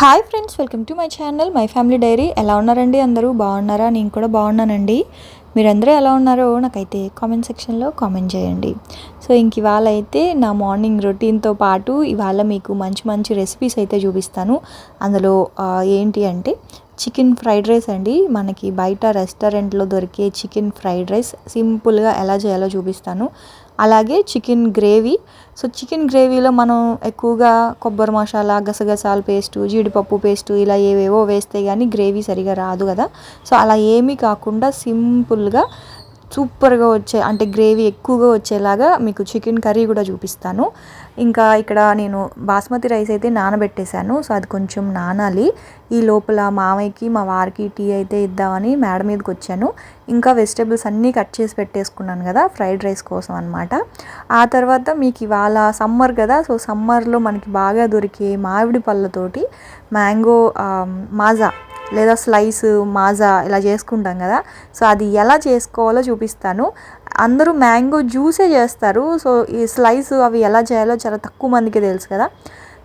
Hi friends welcome to my channel my family diary. ఎలా ఉన్నారండి అందరూ? బాగున్నారా? నేను కూడా బాగున్నానండి. మీరందరూ ఎలా ఉన్నారో నాకైతే కామెంట్ సెక్షన్లో కామెంట్ చేయండి. సో ఇంక ఇవాళ అయితే నా మార్నింగ్ రొటీన్తో పాటు ఇవాళ మీకు మంచి మంచి రెసిపీస్ అయితే చూపిస్తాను. అందులో ఏంటి అంటే చికెన్ ఫ్రైడ్ రైస్ అండి. మనకి బయట రెస్టారెంట్లో దొరికే చికెన్ ఫ్రైడ్ రైస్ సింపుల్గా ఎలా చేయాలో చూపిస్తాను. అలాగే చికెన్ గ్రేవీ. సో చికెన్ గ్రేవీలో మనం ఎక్కువగా కొబ్బరి మసాలా గసగసాల పేస్టు జీడిపప్పు పేస్టు ఇలా ఏవేవో వేస్తే కానీ గ్రేవీ సరిగా రాదు కదా. సో అలా ఏమీ కాకుండా సింపుల్గా సూపర్గా వచ్చే అంటే గ్రేవీ ఎక్కువగా వచ్చేలాగా మీకు చికెన్ కర్రీ కూడా చూపిస్తాను. ఇంకా ఇక్కడ నేను బాస్మతి రైస్ అయితే నానబెట్టేశాను సో అది కొంచెం నానాలి. ఈ లోపల మామయ్యకి మా వారికి టీ అయితే ఇద్దామని మేడ మీదకి వచ్చాను. ఇంకా వెజిటేబుల్స్ అన్నీ కట్ చేసి పెట్టేసుకున్నాను కదా ఫ్రైడ్ రైస్ కోసం అనమాట ఆ తర్వాత మీకు ఇవాళ సమ్మర్ కదా సో సమ్మర్లో మనకి బాగా దొరికే మామిడి పళ్ళతోటి మ్యాంగో మాజా లేదా స్లైస్ మాజా ఇలా చేసుకుంటాం కదా. సో అది ఎలా చేసుకోవాలో చూపిస్తాను. అందరూ మ్యాంగో జ్యూసే చేస్తారు. సో ఈ స్లైస్ అవి ఎలా చేయాలో చాలా తక్కువ మందికి తెలుసు కదా.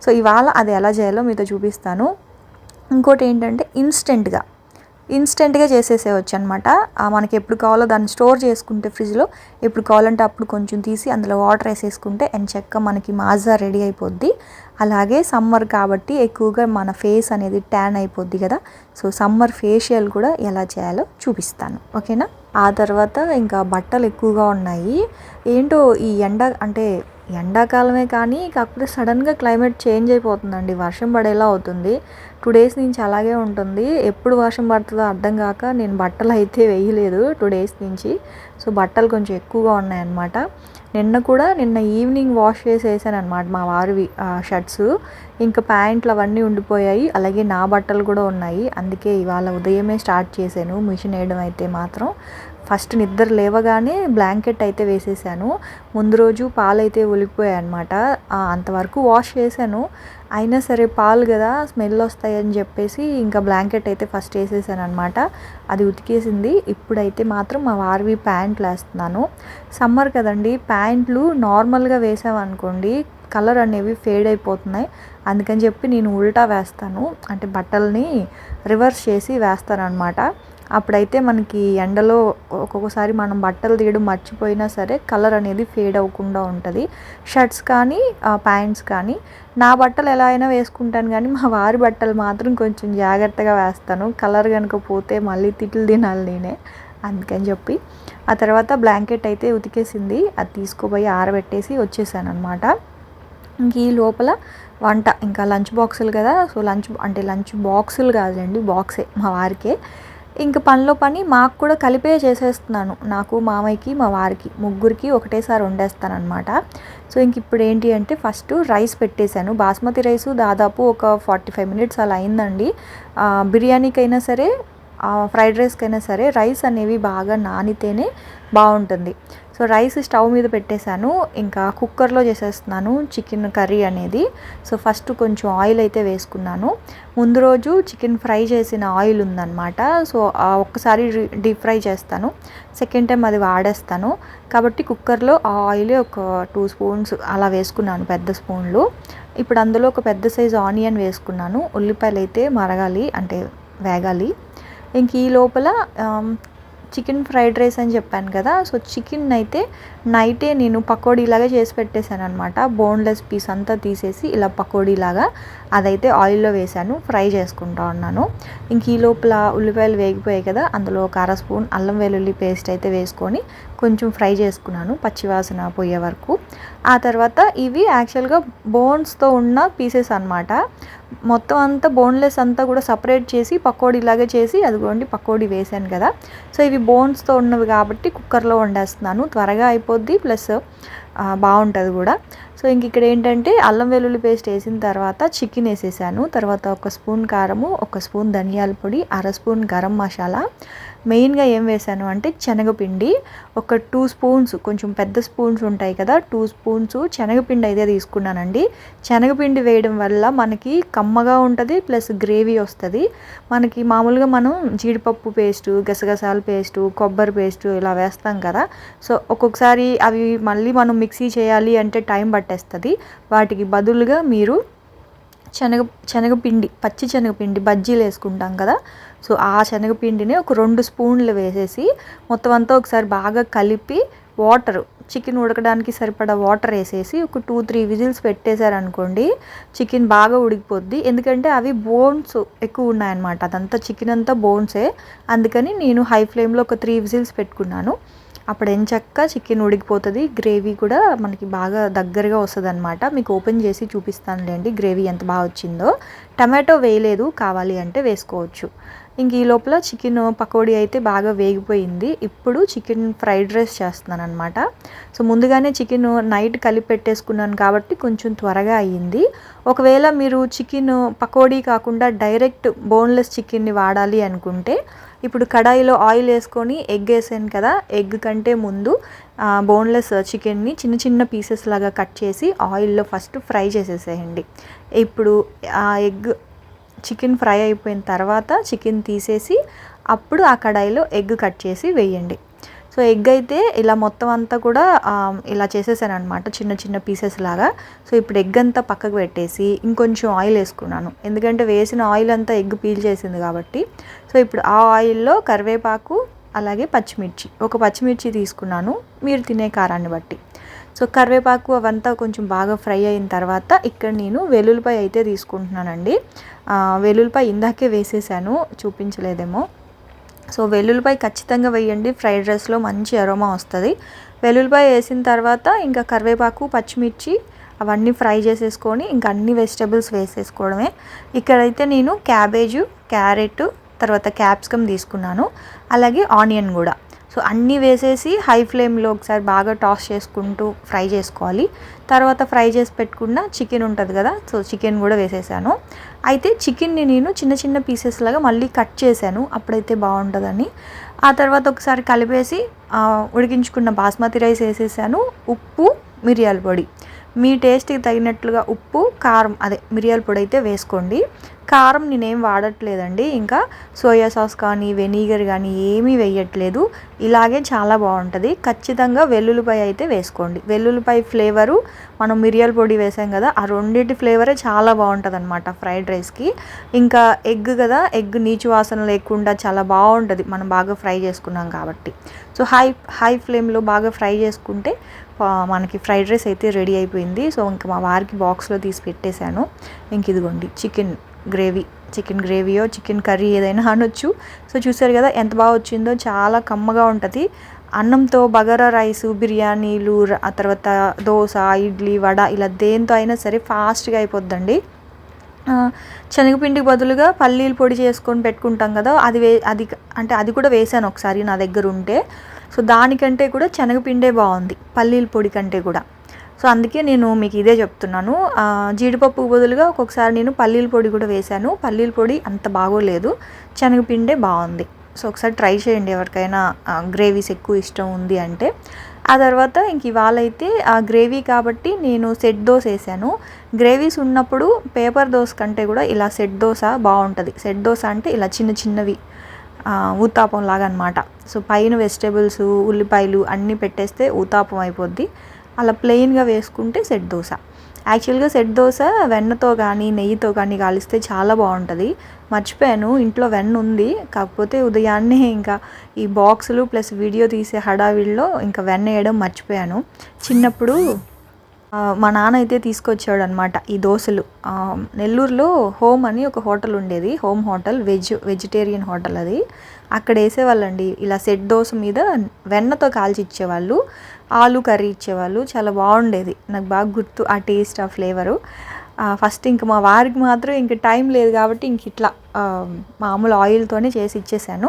సో ఇవాళ అది ఎలా చేయాలో మీతో చూపిస్తాను. ఇంకోటి ఏంటంటే ఇన్స్టెంట్గా ఇన్స్టెంట్గా చేసేసేయచ్చు అనమాట మనకి ఎప్పుడు కావాలో దాన్ని స్టోర్ చేసుకుంటే ఫ్రిడ్జ్లో ఎప్పుడు కావాలంటే అప్పుడు కొంచెం తీసి అందులో వాటర్ వేసేసుకుంటే అండ్ చెక్క మనకి మాజా రెడీ అయిపోద్ది. అలాగే సమ్మర్ కాబట్టి ఎక్కువగా మన ఫేస్ అనేది ట్యాన్ అయిపోద్ది కదా. సో సమ్మర్ ఫేషియల్ కూడా ఎలా చేయాలో చూపిస్తాను. ఓకేనా? ఆ తర్వాత ఇంకా బట్టలు ఎక్కువగా ఉన్నాయి. ఏంటో ఈ ఎండ అంటే ఎండాకాలమే కానీ కాకపోతే సడన్గా క్లైమేట్ చేంజ్ అయిపోతుందండి. వర్షం పడేలా అవుతుంది. టూ డేస్ నుంచి అలాగే ఉంటుంది. ఎప్పుడు వర్షం పడుతుందో అర్థం కాక నేను బట్టలు అయితే వేయలేదు టూ డేస్ నుంచి. సో బట్టలు కొంచెం ఎక్కువగా ఉన్నాయన్నమాట. నిన్న కూడా నిన్న ఈవినింగ్ వాష్ చేసేసాను అనమాట మా వారివి షర్ట్స్. ఇంకా ప్యాంట్లు అవన్నీ ఉండిపోయాయి. అలాగే నా బట్టలు కూడా ఉన్నాయి. అందుకే ఇవాళ ఉదయమే స్టార్ట్ చేశాను. మిషన్ వేయడం అయితే మాత్రం. ఫస్ట్ నిద్ర లేవగానే బ్లాంకెట్ అయితే వేసేసాను. ముందు రోజు పాలు అయితే ఒలిగిపోయాయి అనమాట అంతవరకు వాష్ చేశాను. అయినా సరే పాలు కదా స్మెల్ వస్తాయని చెప్పేసి ఇంకా బ్లాంకెట్ అయితే ఫస్ట్ వేసేసాను అనమాట అది ఉతికేసింది. ఇప్పుడైతే మాత్రం మా వారివి ప్యాంట్లు వేస్తున్నాను. సమ్మర్ కదండి ప్యాంట్లు నార్మల్గా వేసామనుకోండి కలర్ అనేవి ఫేడ్ అయిపోతున్నాయి. అందుకని చెప్పి నేను ఉల్టా వేస్తాను. అంటే బట్టల్ని రివర్స్ చేసి వేస్తాను అనమాట అప్పుడైతే మనకి ఎండలో ఒక్కొక్కసారి మనం బట్టలు తీయడం మర్చిపోయినా సరే కలర్ అనేది ఫేడ్ అవ్వకుండా ఉంటుంది. షర్ట్స్ కానీ ప్యాంట్స్ కానీ. నా బట్టలు ఎలా అయినా వేసుకుంటాను కానీ మా వారి బట్టలు మాత్రం కొంచెం జాగ్రత్తగా వేస్తాను. కలర్ కనుక పోతే మళ్ళీ తిట్లు తినాలి నేనే అందుకని చెప్పి. ఆ తర్వాత బ్లాంకెట్ అయితే ఉతికేసింది. అది తీసుకుపోయి ఆరబెట్టేసి వచ్చేసాను అనమాట ఇంక ఈ లోపల వంట ఇంకా లంచ్ బాక్సులు కదా. సో లంచ్ అంటే లంచ్ బాక్సులు కాదండి బాక్సే మా వారికే. ఇంక పనిలో పని మాకు కూడా కలిపే చేసేస్తున్నాను. నాకు మామయ్యకి మా వారికి. ముగ్గురికి ఒకటేసారి వండేస్తానమాట సో ఇంక ఇప్పుడు ఏంటి అంటే ఫస్ట్ రైస్ పెట్టేశాను. బాస్మతి రైస్ దాదాపు ఒక ఫార్టీ ఫైవ్ మినిట్స్ అలా అయిందండి. బిర్యానీకైనా సరే ఫ్రైడ్ రైస్కైనా సరే రైస్ అనేవి బాగా నానితేనే బాగుంటుంది. సో రైస్ స్టవ్ మీద పెట్టేశాను. ఇంకా కుక్కర్లో చేసేస్తున్నాను చికెన్ కర్రీ అనేది. సో ఫస్ట్ కొంచెం ఆయిల్ అయితే వేసుకున్నాను. ముందు రోజు చికెన్ ఫ్రై చేసిన ఆయిల్ ఉందన్నమాట. సో ఒక్కసారి డీప్ ఫ్రై చేస్తాను. సెకండ్ టైం అది వాడేస్తాను. కాబట్టి కుక్కర్లో ఆ ఆయిల్ ఒక టూ స్పూన్స్ అలా వేసుకున్నాను పెద్ద స్పూన్లు. ఇప్పుడు అందులో ఒక పెద్ద సైజు ఆనియన్ వేసుకున్నాను. ఉల్లిపాయలు అయితే మరగాలి అంటే వేగాలి. ఇంక ఈ లోపల చికెన్ ఫ్రైడ్ రైస్ అని చెప్పాను కదా సో చికెన్ అయితే నైటే నేను పకోడీలాగా చేసి పెట్టేశాను అనమాట బోన్లెస్ పీస్ అంతా తీసేసి ఇలా పకోడీలాగా అదైతే ఆయిల్లో వేశాను ఫ్రై చేసుకుంటా ఉన్నాను. ఇంక ఈ లోపల ఉల్లిపాయలు వేగిపోయాయి కదా అందులో ఒక అర స్పూన్ అల్లం వెల్లుల్లి పేస్ట్ అయితే వేసుకొని కొంచెం ఫ్రై చేసుకున్నాను పచ్చివాసన పోయే వరకు. ఆ తర్వాత ఇవి యాక్చువల్గా బోన్స్తో ఉన్న పీసెస్ అనమాట మొత్తం అంతా బోన్లెస్ అంతా కూడా సపరేట్ చేసి పకోడీ ఇలాగే చేసి అదిగోండి పకోడీ వేసాను కదా. సో ఇవి బోన్స్తో ఉన్నవి కాబట్టి కుక్కర్లో వండేస్తున్నాను. త్వరగా అయిపోద్ది ప్లస్ బాగుంటుంది కూడా. సో ఇంక ఇక్కడ ఏంటంటే అల్లం వెల్లుల్లి పేస్ట్ వేసిన తర్వాత చికెన్ వేసేసాను. తర్వాత ఒక స్పూన్ కారము ఒక స్పూన్ ధనియాల పొడి అర స్పూన్ గరం మసాలా మెయిన్గా ఏం వేసాను అంటే శనగపిండి ఒక టూ స్పూన్స్ కొంచెం పెద్ద స్పూన్స్ ఉంటాయి కదా టూ స్పూన్స్ శనగపిండి అయితే తీసుకున్నానండి. శనగపిండి వేయడం వల్ల మనకి కమ్మగా ఉంటుంది ప్లస్ గ్రేవీ వస్తుంది. మనకి మామూలుగా మనం జీడిపప్పు పేస్టు గసగసాల పేస్టు కొబ్బరి పేస్టు ఇలా వేస్తాం కదా. సో ఒక్కొక్కసారి అవి మళ్ళీ మనం మిక్సీ చేయాలి అంటే టైం పట్టేస్తుంది. వాటికి బదులుగా మీరు శనగ శనగపిండి పచ్చి శనగపిండి బజ్జీలు వేసుకుంటాం కదా సో ఆ శనగపిండిని ఒక రెండు స్పూన్లు వేసేసి మొత్తం అంతా ఒకసారి బాగా కలిపి వాటర్ చికెన్ ఉడకడానికి సరిపడా వాటర్ వేసేసి ఒక టూ త్రీ విజిల్స్ పెట్టేశారనుకోండి చికెన్ బాగా ఉడికిపోద్ది. ఎందుకంటే అవి బోన్స్ ఎక్కువ ఉన్నాయన్నమాట. అదంతా చికెన్ అంతా బోన్సే. అందుకని నేను హై ఫ్లేమ్లో ఒక త్రీ విజిల్స్ పెట్టుకున్నాను. అప్పుడు ఎంచక్క చికెన్ ఉడికిపోతుంది. గ్రేవీ కూడా మనకి బాగా దగ్గరగా వస్తుంది అనమాట మీకు ఓపెన్ చేసి చూపిస్తానులేండి గ్రేవీ ఎంత బాగా వచ్చిందో. టమాటో వేయలేదు కావాలి అంటే వేసుకోవచ్చు. ఇంక ఈ లోపల చికెన్ పకోడీ అయితే బాగా వేగిపోయింది. ఇప్పుడు చికెన్ ఫ్రైడ్ రైస్ చేస్తున్నాను అనమాట సో ముందుగానే చికెన్ నైట్ కలిపి పెట్టేసుకున్నాను కాబట్టి కొంచెం త్వరగా అయ్యింది. ఒకవేళ మీరు చికెన్ పకోడీ కాకుండా డైరెక్ట్ బోన్లెస్ చికెన్ని వాడాలి అనుకుంటే ఇప్పుడు కడాయిలో ఆయిల్ వేసుకొని ఎగ్ వేసాను కదా ఎగ్ కంటే ముందు బోన్లెస్ చికెన్ని చిన్న చిన్న పీసెస్ లాగా కట్ చేసి ఆయిల్లో ఫస్ట్ ఫ్రై చేసేసేయండి. ఇప్పుడు ఆ ఎగ్ చికెన్ ఫ్రై అయిపోయిన తర్వాత చికెన్ తీసేసి అప్పుడు ఆ కడాయిలో ఎగ్ కట్ చేసి వేయండి. సో ఎగ్ అయితే ఇలా మొత్తం అంతా కూడా ఇలా చేసేసాను అనమాట చిన్న చిన్న పీసెస్ లాగా. సో ఇప్పుడు ఎగ్ అంతా పక్కకు పెట్టేసి ఇంకొంచెం ఆయిల్ వేసుకున్నాను. ఎందుకంటే వేసిన ఆయిల్ అంతా ఎగ్ పీల్ చేసింది కాబట్టి. సో ఇప్పుడు ఆ ఆయిల్లో కరివేపాకు అలాగే పచ్చిమిర్చి. ఒక పచ్చిమిర్చి తీసుకున్నాను మీరు తినే కారాన్ని బట్టి. సో కరివేపాకు అవంతా కొంచెం బాగా ఫ్రై అయిన తర్వాత ఇక్కడ నేను వెల్లుల్లిపాయ అయితే తీసుకుంటున్నానండి. వెల్లుల్లిపాయ ఇందాకే వేసేసాను చూపించలేదేమో. సో వెల్లుల్లిపాయ ఖచ్చితంగా వేయండి ఫ్రైడ్ రైస్లో మంచి అరోమా వస్తుంది. వెల్లుల్లిపాయ వేసిన తర్వాత ఇంకా కరివేపాకు పచ్చిమిర్చి అవన్నీ ఫ్రై చేసేసుకొని ఇంకా అన్ని వెజిటబుల్స్ వేసేసుకోవడమే. ఇక్కడైతే నేను క్యాబేజు క్యారెట్ తర్వాత క్యాప్సికమ్ తీసుకున్నాను. అలాగే ఆనియన్ కూడా. సో అన్నీ వేసేసి హై ఫ్లేమ్లో ఒకసారి బాగా టాస్ చేసుకుంటూ ఫ్రై చేసుకోవాలి. తర్వాత ఫ్రై చేసి పెట్టుకున్న చికెన్ ఉంటుంది కదా సో చికెన్ కూడా వేసేసాను. అయితే చికెన్ని నేను చిన్న చిన్న పీసెస్ లాగా మళ్ళీ కట్ చేశాను అప్పుడైతే బాగుంటుందని. ఆ తర్వాత ఒకసారి కలిపేసి ఉడికించుకున్న బాస్మతి రైస్ వేసేసాను ఉప్పు మిరియాల పొడి. మీ టేస్ట్కి తగినట్లుగా ఉప్పు కారం అదే మిరియాల పొడి అయితే వేసుకోండి. కారం నేనేం వాడట్లేదండి. ఇంకా సోయా సాస్ కానీ వెనిగర్ కానీ ఏమీ వేయట్లేదు. ఇలాగే చాలా బాగుంటుంది. ఖచ్చితంగా వెల్లుల్లిపాయ అయితే వేసుకోండి. వెల్లుల్లిపాయ ఫ్లేవరు మనం మిరియాల పొడి వేసాం కదా ఆ రెండింటి ఫ్లేవరే చాలా బాగుంటుంది అనమాట ఫ్రైడ్ రైస్కి. ఇంకా ఎగ్ కదా ఎగ్ నీచు వాసన లేకుండా చాలా బాగుంటుంది. మనం బాగా ఫ్రై చేసుకున్నాం కాబట్టి. సో హై హై ఫ్లేమ్లో బాగా ఫ్రై చేసుకుంటే మనకి ఫ్రైడ్ రైస్ అయితే రెడీ అయిపోయింది. సో ఇంకా మా వారికి బాక్స్లో తీసి పెట్టేశాను. ఇంక ఇదిగోండి చికెన్ గ్రేవీ చికెన్ గ్రేవీయో చికెన్ కర్రీ ఏదైనా అనొచ్చు. సో చూసారు కదా ఎంత బాగా వచ్చిందో చాలా కమ్మగా ఉంటుంది. అన్నంతో బగారా రైస్ బిర్యానీలు ఆ తర్వాత దోశ ఇడ్లీ వడ ఇలా దేంతో అయినా సరే ఫాస్ట్గా అయిపోద్దండి. శనగపిండికి బదులుగా పల్లీలు పొడి చేసుకొని పెట్టుకుంటాం కదా అది వే అది అంటే అది కూడా వేసాను ఒకసారి నా దగ్గర ఉంటే సో దానికంటే కూడా శనగపిండే బాగుంది పల్లీల పొడి కంటే కూడా. సో అందుకే నేను మీకు ఇదే చెప్తున్నాను. జీడిపప్పు బదులుగా ఒక్కొక్కసారి నేను పల్లీల పొడి కూడా వేశాను. పల్లీల పొడి అంత బాగోలేదు. శనగపిండే బాగుంది. సో ఒకసారి ట్రై చేయండి ఎవరికైనా గ్రేవీస్ ఎక్కువ ఇష్టం ఉంది అంటే. ఆ తర్వాత ఇంక ఇవాళ అయితే ఆ గ్రేవీ కాబట్టి నేను సెట్ దోశ వేసాను గ్రేవీస్ ఉన్నప్పుడు పేపర్ దోశ కంటే కూడా ఇలా సెట్ దోశ బాగుంటుంది. సెట్ దోశ అంటే ఇలా చిన్న చిన్నవి ఊతాపం లాగా అనమాట సో పైన వెజిటేబుల్స్ ఉల్లిపాయలు అన్నీ పెట్టేస్తే ఊతాపం అయిపోద్ది. అలా ప్లెయిన్గా వేసుకుంటే సెట్ దోశ. యాక్చువల్గా సెట్ దోశ వెన్నతో కానీ నెయ్యితో కానీ కాలిస్తే చాలా బాగుంటుంది. మర్చిపోయాను ఇంట్లో వెన్న ఉంది. కాకపోతే ఉదయాన్నే ఇంకా ఈ బాక్సులు ప్లస్ వీడియో తీసే హడావిడిలో ఇంకా వెన్న వేయడం మర్చిపోయాను. చిన్నప్పుడు మా నాన్న అయితే తీసుకొచ్చాడు అనమాట ఈ దోశలు. నెల్లూరులో హోమ్ అని ఒక హోటల్ ఉండేది. Home hotel veg vegetarian hotel అది. అక్కడ వేసేవాళ్ళండి. ఇలా సెట్ దోశ మీద వెన్నతో కాల్చి ఇచ్చేవాళ్ళు. ఆలు కర్రీ ఇచ్చేవాళ్ళు. చాలా బాగుండేది. నాకు బాగా గుర్తు ఆ టేస్ట్ ఆ ఫ్లేవరు. ఫస్ట్ ఇంక మా వారికి మాత్రం ఇంక టైం లేదు కాబట్టి ఇంక ఇట్లా మామూలు ఆయిల్తోనే చేసి ఇచ్చేసాను.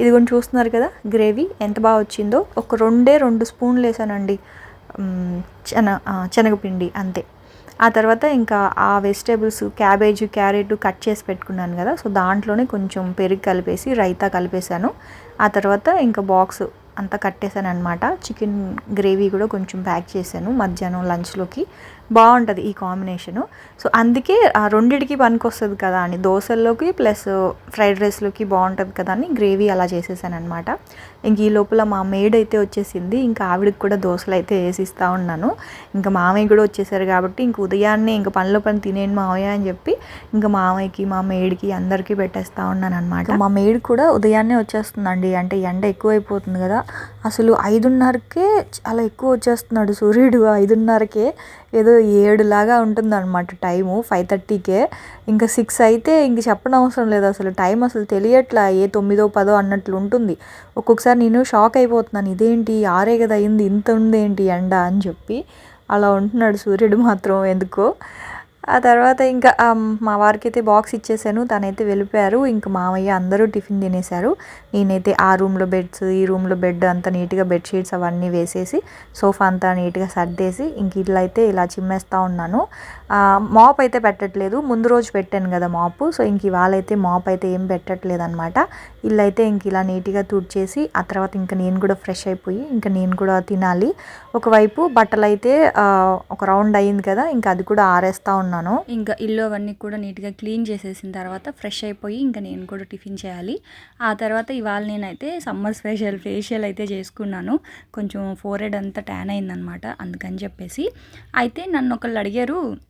ఇది కొంచెం చూస్తున్నారు కదా గ్రేవీ ఎంత బాగా వచ్చిందో. ఒక రెండే రెండు స్పూన్లు వేసానండి. శన శనగపిండి అంతే. ఆ తర్వాత ఇంకా ఆ వెజిటేబుల్స్ క్యాబేజ్ క్యారెట్ కట్ చేసి పెట్టుకున్నాను కదా. సో దాంట్లోనే కొంచెం పెరుగు కలిపేసి రైతా కలిపేశాను. ఆ తర్వాత ఇంకా బాక్స్ అంతా కట్టేశాను అనమాట చికెన్ గ్రేవీ కూడా కొంచెం ప్యాక్ చేశాను మధ్యాహ్నం లంచ్లోకి. బాగుంటుంది ఈ కాంబినేషను. సో అందుకే ఆ రెండిటికి పనికొస్తుంది కదా అని దోశల్లోకి ప్లస్ ఫ్రైడ్ రైస్లోకి బాగుంటుంది కదా అని గ్రేవీ అలా చేసేసాను అనమాట ఇంక ఈ లోపల మా మేడ్ అయితే వచ్చేసింది ఇంకా ఆవిడకి కూడా దోశలు అయితే వేసిస్తూ ఉన్నాను. ఇంకా మామయ్య కూడా వచ్చేసారు కాబట్టి ఇంక ఉదయాన్నే ఇంకా పనిలో పని తినేయండి మామయ్య అని చెప్పి ఇంకా మామయ్యకి మా మేడ్కి అందరికీ పెట్టేస్తూ ఉన్నాను అనమాట మా మేడ్ కూడా ఉదయాన్నే వచ్చేస్తుందండి అంటే ఎండ ఎక్కువైపోతుంది కదా. అసలు ఐదున్నరకే చాలా ఎక్కువ వచ్చేస్తున్నాడు సూర్యుడు ఐదున్నరకే ఏదో ఏడులాగా ఉంటుందన్నమాట టైము ఫైవ్ థర్టీకే. ఇంకా సిక్స్ అయితే ఇంక చెప్పనవసరం లేదు అసలు. టైం అసలు తెలియట్లా ఏ తొమ్మిదో పదో అన్నట్లు ఉంటుంది. ఒక్కొక్కసారి నేను షాక్ అయిపోతున్నాను. ఇదేంటి? ఆరే కదా అయింది ఇంత ఉందేంటి ఎండ అని చెప్పి. అలా ఉంటున్నాడు సూర్యుడు మాత్రం ఎందుకో. ఆ తర్వాత ఇంకా మా వారికి అయితే బాక్స్ ఇచ్చేసాను. తనైతే వెళ్ళిపోయారు. ఇంకా మామయ్య అందరూ టిఫిన్ తినేశారు. నేనైతే ఆ రూమ్లో బెడ్స్ ఈ రూమ్లో బెడ్ అంతా నీట్గా బెడ్షీట్స్ అవన్నీ వేసేసి సోఫా అంతా నీట్గా సర్దేసి ఇంక ఇట్లా అయితే ఇలా చిమ్మేస్తూ ఉన్నాను. మాప్ అయితే పెట్టట్లేదు. ముందు రోజు పెట్టాను కదా మాపు సో ఇంక ఇవాళ అయితే మాప్ అయితే ఏం పెట్టట్లేదు అనమాట ఇల్లు అయితే ఇంక ఇలా నీట్గా తుడిచేసి ఆ తర్వాత ఇంకా నేను కూడా ఫ్రెష్ అయిపోయి ఇంకా నేను కూడా తినాలి. ఒకవైపు బట్టలు అయితే ఒక రౌండ్ అయింది కదా ఇంకా అది కూడా ఆరేస్తా ఉన్నాను. ఇంకా ఇల్లు అవన్నీ కూడా నీట్గా క్లీన్ చేసేసిన తర్వాత ఫ్రెష్ అయిపోయి ఇంకా నేను కూడా టిఫిన్ చేయాలి. ఆ తర్వాత ఇవాళ నేనైతే సమ్మర్ స్పెషల్ ఫేషియల్ అయితే చేసుకున్నాను. కొంచెం ఫోర్ హెడ్ అంతా ట్యాన్ అయిందనమాట అందుకని చెప్పేసి. అయితే నన్ను ఒకళ్ళు అడిగారు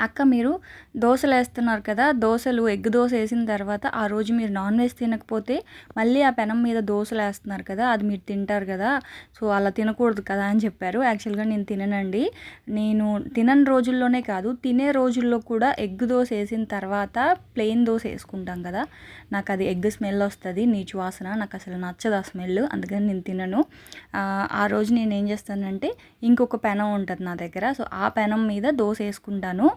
అక్క మీరు దోశలు వేస్తున్నారు కదా దోశలు ఎగ్ దోశ వేసిన తర్వాత ఆ రోజు మీరు నాన్ వెజ్ తినకపోతే మళ్ళీ ఆ పెనం మీద దోశలు వేస్తున్నారు కదా అది మీరు తింటారు కదా సో అలా తినకూడదు కదా అని చెప్పారు. యాక్చువల్గా నేను తిననండి. నేను తినని రోజుల్లోనే కాదు తినే రోజుల్లో కూడా ఎగ్ దోశ వేసిన తర్వాత ప్లెయిన్ దోశ వేసుకుంటాం కదా నాకు అది ఎగ్ స్మెల్ వస్తుంది నీచు వాసన నాకు అసలు నచ్చదు ఆ స్మెల్ అందుకని నేను తినను. ఆ, రోజు నేను ఏం చేస్తానంటే ఇంకొక పెనం ఉంటుంది నా దగ్గర సో ఆ పెనం మీద దోశ వేసుకుంటాను.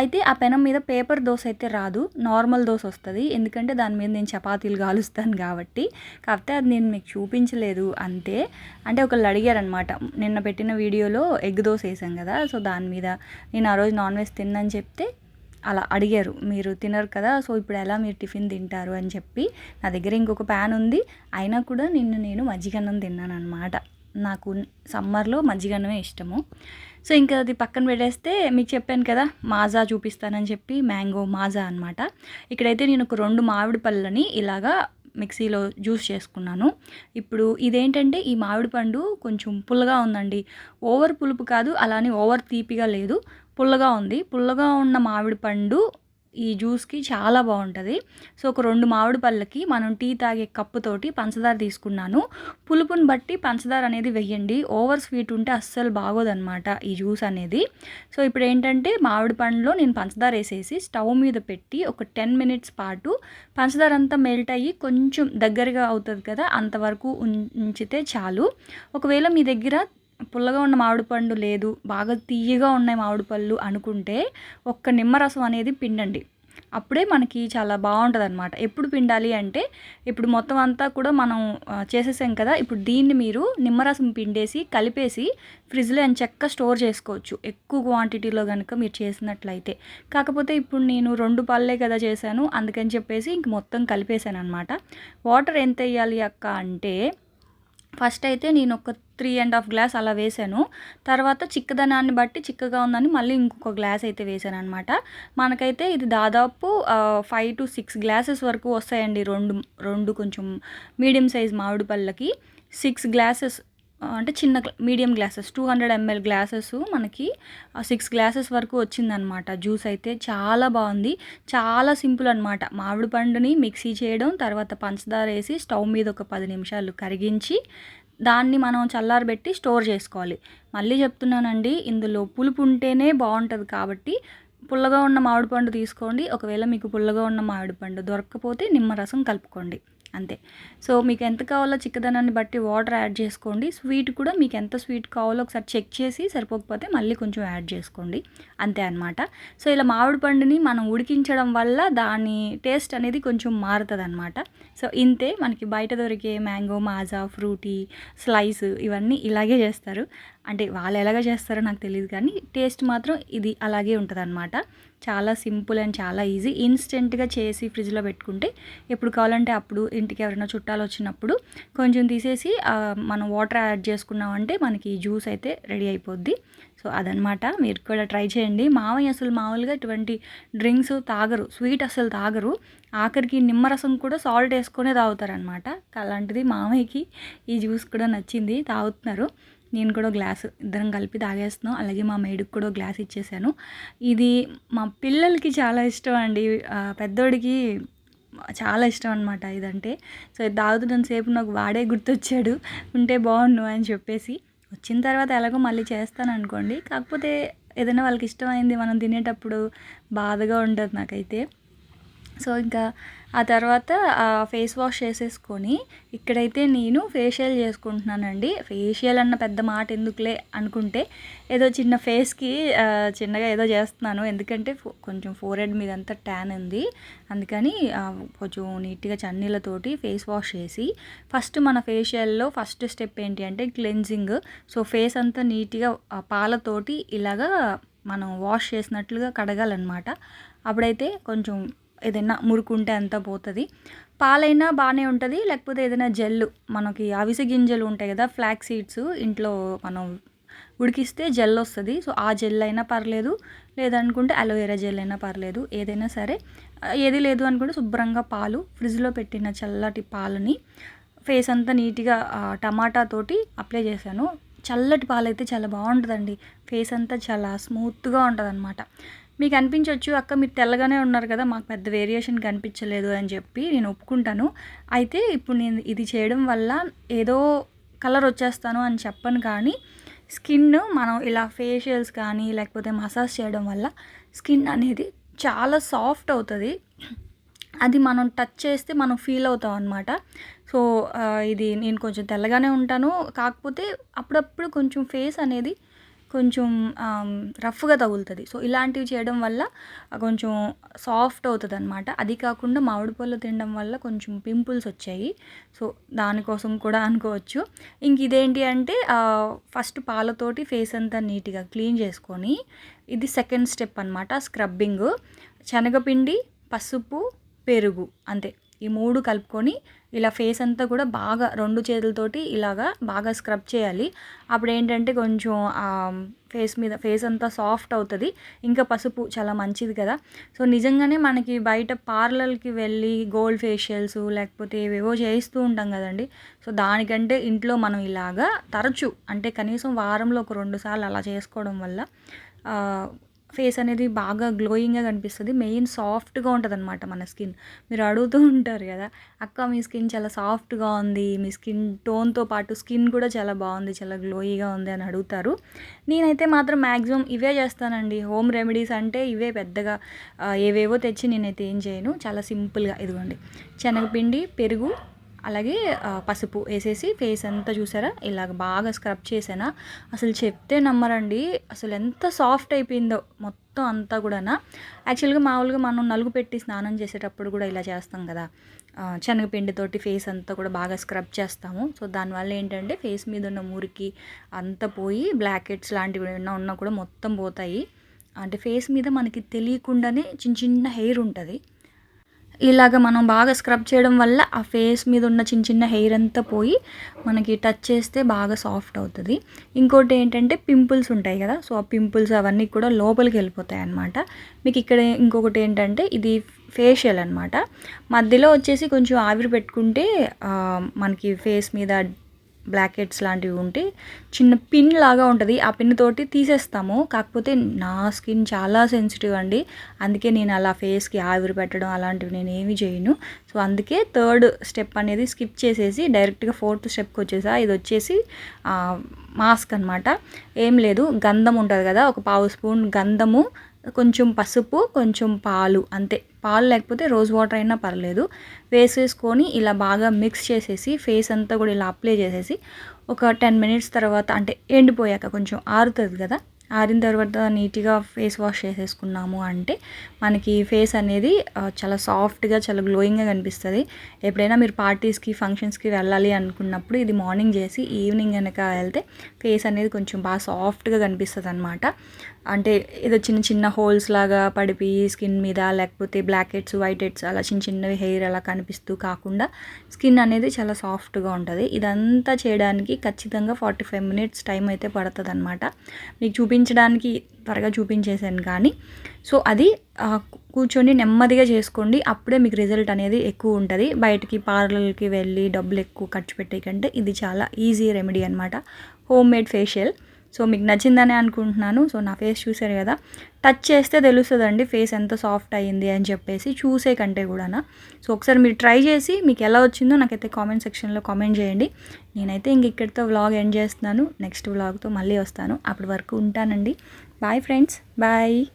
అయితే ఆ పెనం మీద పేపర్ దోశ అయితే రాదు నార్మల్ దోశ వస్తుంది. ఎందుకంటే దాని మీద నేను చపాతీలు కాలుస్తాను కాబట్టి. కాకపోతే అది నేను మీకు చూపించలేదు అంతే. అంటే ఒకళ్ళు అడిగారనమాట నిన్న పెట్టిన వీడియోలో ఎగ్ దోశ వేసాం కదా సో దాని మీద నేను ఆ రోజు నాన్ వెజ్ తిన్నని చెప్తే అలా అడిగారు. మీరు తినరు కదా సో ఇప్పుడు ఎలా మీరు టిఫిన్ తింటారు అని చెప్పి నా దగ్గర ఇంకొక ప్యాన్ ఉంది. అయినా కూడా నిన్ను నేను మజ్జిగన్నం తిన్నాను అనమాట నాకు సమ్మర్లో మజ్జిగన్నమే ఇష్టము. సో ఇంకా అది పక్కన పెట్టేస్తే మీకు చెప్పాను కదా మాజా చూపిస్తానని చెప్పి మ్యాంగో మాజా అనమాట ఇక్కడైతే నేను ఒక రెండు మామిడి పళ్ళని ఇలాగా మిక్సీలో జ్యూస్ చేసుకున్నాను. ఇప్పుడు ఇదేంటంటే ఈ మామిడి పండు కొంచెం పుల్లగా ఉందండి. ఓవర్ పులుపు కాదు అలానే ఓవర్ తీపిగా లేదు. పుల్లగా ఉంది. పుల్లగా ఉన్న మామిడి పండు ఈ జ్యూస్కి చాలా బాగుంటుంది. సో ఒక రెండు మామిడి పళ్ళకి మనం టీ తాగే కప్పుతోటి పంచదార తీసుకున్నాను. పులుపుని బట్టి పంచదార అనేది వెయ్యండి ఓవర్ స్వీట్ ఉంటే అస్సలు బాగోదన్నమాట ఈ జ్యూస్ అనేది. సో ఇప్పుడు ఏంటంటే మామిడి పండులో నేను పంచదార వేసేసి స్టవ్ మీద పెట్టి ఒక టెన్ మినిట్స్ పాటు పంచదార అంతా మెల్ట్ అయ్యి కొంచెం దగ్గరగా అవుతుంది కదా అంతవరకు ఉంచితే చాలు. ఒకవేళ మీ దగ్గర పుల్లగా ఉన్న మామిడి పండు లేదు బాగా తీయగా ఉన్నాయి మామిడి పళ్ళు అనుకుంటే ఒక్క నిమ్మరసం అనేది పిండండి. అప్పుడే మనకి చాలా బాగుంటుంది అనమాట ఎప్పుడు పిండాలి అంటే ఇప్పుడు మొత్తం అంతా కూడా మనం చేసేసాం కదా ఇప్పుడు దీన్ని మీరు నిమ్మరసం పిండేసి కలిపేసి ఫ్రిడ్జ్లో అని చెక్క స్టోర్ చేసుకోవచ్చు. ఎక్కువ క్వాంటిటీలో కనుక మీరు చేసినట్లయితే. కాకపోతే ఇప్పుడు నేను రెండు పళ్ళే కదా చేశాను అందుకని చెప్పేసి ఇంక మొత్తం కలిపేశాను అనమాట వాటర్ ఎంత వేయాలి అక్క అంటే ఫస్ట్ అయితే నేను ఒక త్రీ అండ్ హాఫ్ గ్లాస్ అలా వేసాను తర్వాత చిక్కదనాన్ని బట్టి చిక్కగా ఉందని మళ్ళీ ఇంకొక గ్లాస్ అయితే వేసాను అనమాట మనకైతే ఇది దాదాపు ఫైవ్ టు సిక్స్ గ్లాసెస్ వరకు వస్తాయండి రెండు రెండు కొంచెం మీడియం సైజ్ మామిడి పళ్ళకి. సిక్స్ గ్లాసెస్ అంటే చిన్న medium glasses two hundred ML glasses మనకి సిక్స్ గ్లాసెస్ వరకు వచ్చిందనమాట జ్యూస్ అయితే చాలా బాగుంది. చాలా సింపుల్ అనమాట మామిడి పండుని మిక్సీ చేయడం తర్వాత పంచదార వేసి స్టవ్ మీద ఒక పది నిమిషాలు కరిగించి దాన్ని మనం చల్లారబెట్టి స్టోర్ చేసుకోవాలి. మళ్ళీ చెప్తున్నానండి ఇందులో పులుపు ఉంటేనే బాగుంటుంది కాబట్టి పుల్లగా ఉన్న మామిడి పండు తీసుకోండి. ఒకవేళ మీకు పుల్లగా ఉన్న మామిడి పండు దొరకకపోతే నిమ్మరసం కలుపుకోండి. అంతే. సో మీకు ఎంత కావాలో చిక్కదనాన్ని బట్టి వాటర్ యాడ్ చేసుకోండి. స్వీట్ కూడా మీకు ఎంత స్వీట్ కావాలో ఒకసారి చెక్ చేసి సరిపోకపోతే మళ్ళీ కొంచెం యాడ్ చేసుకోండి. అంతే అనమాట సో ఇలా మామిడి పండుని మనం ఉడికించడం వల్ల దాని టేస్ట్ అనేది కొంచెం మారుతుంది అనమాట సో ఇంతే మనకి బయట దొరికే మ్యాంగో మాజా ఫ్రూటీ స్లైస్ ఇవన్నీ ఇలాగే చేస్తారు. అంటే వాళ్ళు ఎలాగ చేస్తారో నాకు తెలియదు కానీ టేస్ట్ మాత్రం ఇది అలాగే ఉంటుంది చాలా సింపుల్ అండ్ చాలా ఈజీ. ఇన్స్టెంట్గా చేసి ఫ్రిడ్జ్లో పెట్టుకుంటే ఎప్పుడు కావాలంటే అప్పుడు ఇంటికి ఎవరైనా చుట్టాలు వచ్చినప్పుడు కొంచెం తీసేసి మనం వాటర్ యాడ్ చేసుకున్నామంటే మనకి జ్యూస్ అయితే రెడీ అయిపోద్ది. సో అదనమాట మీరు కూడా ట్రై చేయండి. మామయ్య అసలు మామూలుగా ఇటువంటి డ్రింక్స్ తాగరు. స్వీట్ అసలు తాగరు. ఆఖరికి నిమ్మరసం కూడా సాల్ట్ వేసుకునే తాగుతారనమాట అలాంటిది మామయ్యకి ఈ జ్యూస్ కూడా నచ్చింది. తాగుతున్నారు. నేను కూడా గ్లాస్ ఇద్దరం కలిపి తాగేస్తున్నాం. అలాగే మా మేడుకి కూడా గ్లాస్ ఇచ్చేసాను. ఇది మా పిల్లలకి చాలా ఇష్టం అండి. పెద్దోడికి చాలా ఇష్టం అనమాట ఇదంటే. సో ఇది తాగుతున్న సేపు నాకు వాడే గుర్తొచ్చాడు. ఉంటే బాగుండు అని చెప్పేసి. వచ్చిన తర్వాత ఎలాగో మళ్ళీ చేస్తాను అనుకోండి. కాకపోతే ఏదైనా వాళ్ళకి ఇష్టమైంది మనం తినేటప్పుడు బాధగా ఉంటుంది నాకైతే. సో ఇంకా ఆ తర్వాత ఫేస్ వాష్ చేసేసుకొని ఇక్కడైతే నేను ఫేషియల్ చేసుకుంటున్నానండి. ఫేషియల్ అన్న పెద్ద మాట ఎందుకులే అనుకుంటే ఏదో చిన్న ఫేస్కి చిన్నగా ఏదో చేస్తున్నాను. ఎందుకంటే కొంచెం ఫోర్ హెడ్ మీద అంతా ట్యాన్ ఉంది. అందుకని కొంచెం నీట్గా చన్నీళ్ళతోటి ఫేస్ వాష్ చేసి ఫస్ట్ మన ఫేషియల్లో ఫస్ట్ స్టెప్ ఏంటి అంటే క్లెన్జింగ్ సో ఫేస్ అంతా నీట్గా పాలతోటి ఇలాగా మనం వాష్ చేసినట్లుగా కడగాలన్నమాట. అప్పుడైతే కొంచెం ఏదైనా మురుకుంటే అంతా పోతుంది. పాలైనా బాగానే ఉంటుంది లేకపోతే ఏదైనా జెల్ మనకి అవిసె గింజలు ఉంటాయి కదా ఫ్లాక్ సీడ్స్ ఇంట్లో మనం ఉడికిస్తే జెల్ వస్తుంది. సో ఆ జెల్ అయినా పర్లేదు లేదనుకుంటే అలోవెరా జెల్ అయినా పర్లేదు ఏదైనా సరే. ఏది లేదు అనుకుంటే శుభ్రంగా పాలు ఫ్రిడ్జ్లో పెట్టిన చల్లటి పాలని ఫేస్ అంతా నీట్గా టమాటా తోటి అప్లై చేశాను. చల్లటి పాలు అయితే చాలా బాగుంటుందండి. ఫేస్ అంతా చాలా స్మూత్గా ఉంటుంది అనమాట మీకు అనిపించవచ్చు అక్క మీరు తెల్లగానే ఉన్నారు కదా మాకు పెద్ద వేరియేషన్ కనిపించలేదు అని చెప్పి నేను ఒప్పుకుంటాను. అయితే ఇప్పుడు నేను ఇది చేయడం వల్ల ఏదో కలర్ వచ్చేస్తాను అని చెప్పను కానీ స్కిన్ మనం ఇలా ఫేషియల్స్ కానీ లేకపోతే మసాజ్ చేయడం వల్ల స్కిన్ అనేది చాలా సాఫ్ట్ అవుతుంది. అది మనం టచ్ చేస్తే మనం ఫీల్ అవుతాం అనమాట సో ఇది నేను కొంచెం తెల్లగానే ఉంటాను. కాకపోతే అప్పుడప్పుడు కొంచెం ఫేస్ అనేది కొంచెం రఫ్గా తగులుతుంది. సో ఇలాంటివి చేయడం వల్ల కొంచెం సాఫ్ట్ అవుతుంది అనమాట అది కాకుండా మామిడి పళ్ళు తినడం వల్ల కొంచెం పింపుల్స్ వచ్చాయి. సో దానికోసం కూడా అనుకోవచ్చు. ఇంక ఇదేంటి అంటే ఫస్ట్ పాలతోటి ఫేస్ అంతా నీట్గా క్లీన్ చేసుకొని ఇది సెకండ్ స్టెప్ అనమాట స్క్రబ్బింగ్. శనగపిండి పసుపు పెరుగు అంతే. ఈ మూడు కలుపుకొని ఇలా ఫేస్ అంతా కూడా బాగా రెండు చేతులతోటి ఇలాగా బాగా స్క్రబ్ చేయాలి. అప్పుడు ఏంటంటే కొంచెం ఫేస్ మీద ఫేస్ అంతా సాఫ్ట్ అవుతుంది. ఇంకా పసుపు చాలా మంచిది కదా. సో నిజంగానే మనకి బయట పార్లర్కి వెళ్ళి గోల్డ్ ఫేషియల్స్ లేకపోతే ఏవేవో చేయిస్తూ ఉంటాం కదండి. సో దానికంటే ఇంట్లో మనం ఇలాగా తరచు అంటే కనీసం వారంలో ఒక రెండు సార్లు అలా చేసుకోవడం వల్ల ఫేస్ అనేది బాగా గ్లోయింగ్గా కనిపిస్తుంది. మెయిన్ సాఫ్ట్గా ఉంటుంది అనమాట మన స్కిన్. మీరు అడుగుతూ ఉంటారు కదా అక్క మీ స్కిన్ చాలా సాఫ్ట్గా ఉంది. మీ స్కిన్ టోన్తో పాటు స్కిన్ కూడా చాలా బాగుంది చాలా గ్లోయిగా ఉంది అని అడుగుతారు. నేనైతే మాత్రం మ్యాక్సిమం ఇవే చేస్తానండి. హోమ్ రెమెడీస్ అంటే ఇవే పెద్దగా ఏవేవో తెచ్చి నేనైతే ఏం చేయను. చాలా సింపుల్గా. ఇదిగోండి. శనగపిండి పెరుగు అలాగే పసుపు వేసేసి ఫేస్ అంతా చూసారా? ఇలాగ బాగా స్క్రబ్ చేసానా అసలు చెప్తే నమ్మరండి. అసలు ఎంత సాఫ్ట్ అయిపోయిందో మొత్తం అంతా కూడానా. యాక్చువల్గా మామూలుగా మనం నలుగు పెట్టి స్నానం చేసేటప్పుడు కూడా ఇలా చేస్తాం కదా. శనగపిండితోటి ఫేస్ అంతా కూడా బాగా స్క్రబ్ చేస్తాము. సో దానివల్ల ఏంటంటే ఫేస్ మీద ఉన్న మురికి అంతా పోయి బ్లాక్ హెడ్స్ లాంటివి ఏమైనా ఉన్నా కూడా మొత్తం పోతాయి. అంటే ఫేస్ మీద మనకి తెలియకుండానే చిన్న చిన్న హెయిర్ ఉంటుంది. ఇలాగ మనం బాగా స్క్రబ్ చేయడం వల్ల ఆ ఫేస్ మీద ఉన్న చిన్న చిన్న హెయిర్ అంతా పోయి మనకి టచ్ చేస్తే బాగా సాఫ్ట్ అవుతుంది. ఇంకోటి ఏంటంటే పింపుల్స్ ఉంటాయి కదా సో ఆ పింపుల్స్ అవన్నీ కూడా లోపలికి వెళ్ళిపోతాయి అన్నమాట. మీకు ఇక్కడ ఇంకొకటి ఏంటంటే ఇది ఫేషియల్ అనమాట మధ్యలో వచ్చేసి కొంచెం ఆవిరి పెట్టుకుంటే మనకి ఫేస్ మీద బ్లాక్ హెడ్స్ లాంటివి ఉంటే చిన్న పిన్ లాగా ఉంటుంది. ఆ పిన్ తోటి తీసేస్తాము. కాకపోతే నా స్కిన్ చాలా సెన్సిటివ్ అండి. అందుకే నేను అలా ఫేస్కి ఆవిరి పెట్టడం అలాంటివి నేను ఏమి చేయను. సో అందుకే థర్డ్ స్టెప్ అనేది స్కిప్ చేసేసి డైరెక్ట్గా ఫోర్త్ స్టెప్కి వచ్చేసా. ఇది వచ్చేసి మాస్క్ అనమాట ఏం లేదు. గంధం ఉంటుంది కదా ఒక పావు స్పూన్ గంధము కొంచెం పసుపు కొంచెం పాలు అంతే. పాలు లేకపోతే రోజ్ వాటర్ అయినా పర్లేదు. వేసేసుకొని ఇలా బాగా మిక్స్ చేసేసి ఫేస్ అంతా కూడా ఇలా అప్లై చేసేసి ఒక టెన్ మినిట్స్ తర్వాత అంటే ఎండిపోయాక కొంచెం ఆరుతుంది కదా ఆరిన తర్వాత నీట్గా ఫేస్ వాష్ చేసేసుకున్నాము అంటే మనకి ఫేస్ అనేది చాలా సాఫ్ట్గా చాలా గ్లోయింగ్గా కనిపిస్తుంది. ఎప్పుడైనా మీరు పార్టీస్కి ఫంక్షన్స్కి వెళ్ళాలి అనుకున్నప్పుడు ఇది మార్నింగ్ చేసి ఈవినింగ్ కనుక వెళ్తే ఫేస్ అనేది కొంచెం బాగా సాఫ్ట్గా కనిపిస్తుంది అనమాట అంటే ఏదో చిన్న చిన్న హోల్స్ లాగా పడిపోయి స్కిన్ మీద లేకపోతే బ్లాక్ హెడ్స్ వైట్ హెడ్స్ అలా చిన్న చిన్నవి హెయిర్ అలా కనిపిస్తూ కాకుండా స్కిన్ అనేది చాలా సాఫ్ట్గా ఉంటుంది. ఇదంతా చేయడానికి ఖచ్చితంగా ఫార్టీ ఫైవ్ మినిట్స్ టైం అయితే పడుతుంది అనమాట మీకు చూపించడానికి త్వరగా చూపించేసాను కానీ. సో అది కూర్చొని నెమ్మదిగా చేసుకోండి. అప్పుడే మీకు రిజల్ట్ అనేది ఎక్కువ ఉంటుంది. బయటికి పార్లర్కి వెళ్ళి డబ్బులు ఎక్కువ ఖర్చు పెట్టే కంటే ఇది చాలా ఈజీ రెమెడీ అనమాట హోమ్ మేడ్ ఫేషియల్. సో మీకు నచ్చిందని అనుకుంటున్నాను. సో నా ఫేస్ చూసారు కదా. టచ్ చేస్తే తెలుస్తుందండి ఫేస్ ఎంత సాఫ్ట్ అయ్యింది అని చెప్పేసి చూసే కంటే కూడా సో ఒకసారి మీరు ట్రై చేసి మీకు ఎలా వచ్చిందో నాకైతే కామెంట్ సెక్షన్లో కామెంట్ చేయండి. నేనైతే ఇంక ఇక్కడితో వ్లాగ్ ఎండ్ చేస్తున్నాను. నెక్స్ట్ వ్లాగ్తో మళ్ళీ వస్తాను. అప్పటి వరకు ఉంటానండి. Bye friends. బాయ్.